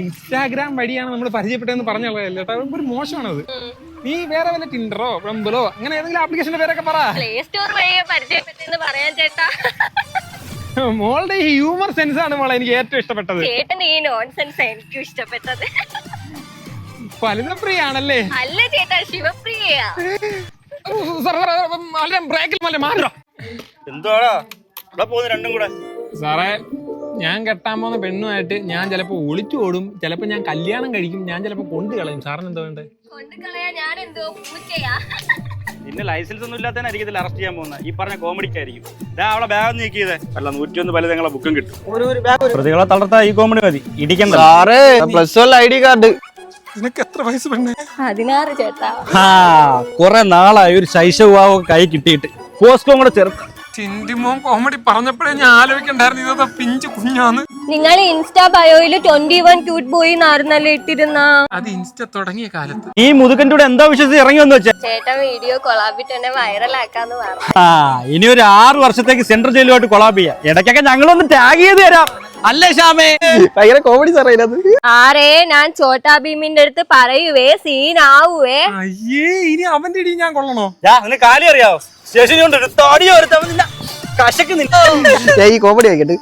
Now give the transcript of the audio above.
Instagram വഴിയാണ് നമ്മൾ പരിചയപ്പെട്ടതെന്ന് പറഞ്ഞല്ലേ കേട്ടോ ഒരു മോശമാണത്. നീ വേറെ വല്ല ടിൻഡറോ റംബിളോ അങ്ങനെ ഏതെങ്കിലും ആപ്ലിക്കേഷന്റെ പേരൊക്കെ പറ. പ്ലേ സ്റ്റോർ വഴി പരിചയപ്പെട്ടെന്ന് പറയാൻ ചേട്ടാ. മോളുടെ ഈ ഹ്യൂമർ സെൻസ് ആണ് മോളെ എനിക്ക് ഏറ്റവും ഇഷ്ടപ്പെട്ടത്. ചേട്ടൻ ഈ നോൺസെൻസ് എനിക്കും ഇഷ്ടപ്പെട്ടത്. ഫലിതപ്രിയ ആണല്ലേ അല്ല ചേട്ടാ ശിവപ്രിയ. ബ്രേക്കിൽ മല്ലേ മാറോ എന്തുവാടാ? ഇവിടെ പോകുന്നു രണ്ടും കൂടെ. സാറേ ഞാൻ കെട്ടാൻ പോകുന്ന പെണ്ണുമായിട്ട് ഞാൻ ചിലപ്പോ ഒളിച്ചു ഓടും ചിലപ്പോ ഞാൻ കല്യാണം കഴിക്കും ഞാൻ ചിലപ്പോ കൊണ്ടു കളയും. സാറിന് എന്താ വേണ്ടത് കൊണ്ട് കളയാ ഞാൻ എന്തോ പൂച്ചയാ. പിന്നെ ലൈസൻസ് ഒന്നും ഇല്ലാത്തതിനായിരിക്കും ഇതിൽ അറസ്റ്റ് ചെയ്യാൻ പോകുന്നത് ഈ പറഞ്ഞ കോമഡിക്കായിരിക്കും ഇതാ അവളെ ബാഗ് നീക്കിയത് അല്ല നൂറ്റിയൊന്ന് പല നിങ്ങളെ ബുക്കും കിട്ടും. പ്രതികളെ തളർത്താ ഈ കോമഡി മതി. ഇടിക്കണ്ട. സാറേ plus one I D card. നിനക്ക് എത്ര വയസ്സ് പെണ്ണേ? പതിനാറ് ചേട്ടാ. ആ കുറെ നാളായി ഒരു ശൈശവാവൊക്കെ കൈ കിട്ടിയിട്ട്. പോസ്കോ കൂടെ ചെറുത്ത ചിന്തിമോൻ കോമഡി പറഞ്ഞപ്പോഴേ ഞാൻ ആലോചിക്കണ്ടായിരുന്നു ഇതൊക്കെ പിഞ്ചു കുഞ്ഞാന്ന്. നിങ്ങൾ ഇൻസ്റ്റാ ബയോയിൽ ട്വന്റി വൺ ക്യൂട്ട് ബോയി എന്നായിരുന്നല്ലേ ഇട്ടിരുന്ന? അത് ഇൻസ്റ്റ തുടങ്ങിയ കാലത്ത്. ഈ മുതുകന്റെ കൂടെ എന്താ വിശ്വസിച്ച് ഇറങ്ങി വന്നു വെച്ചാ? ചേട്ടൻ വീഡിയോ കൊളാബിട്ട് എന്നെ വൈറലാക്കാന്ന് പറഞ്ഞു. ആ ഇനി ഒരു ആറ് വർഷത്തേക്ക് സെൻട്രൽ ജയിലുമായിട്ട് കൊളാബ് ചെയ്യാം. ഇടയ്ക്കൊക്കെ ഞങ്ങളൊന്ന് ടാഗ് ചെയ്ത് തരാം. അല്ലേ ശ്യാമേ? ഭയങ്കര കോമഡി സാറേ ഇതിനകത്ത് ആരേ ഞാൻ ചോട്ടാ ഭീമിന്റെ അടുത്ത് പറയുവേ സീൻ ആവുവേ. അയ്യേ ഇനി അവന്റെ ഇടി ഞാൻ കൊള്ളണോ? ഞാ നിനക്ക് കാലി അറിയാവോ? ശേഷി കൊണ്ട് ഒരു താടിയോ ഒരു തവണ കശക്ക് നിന്നെ ഞാൻ ഈ കോമഡി ആയിക്കട്ടെ.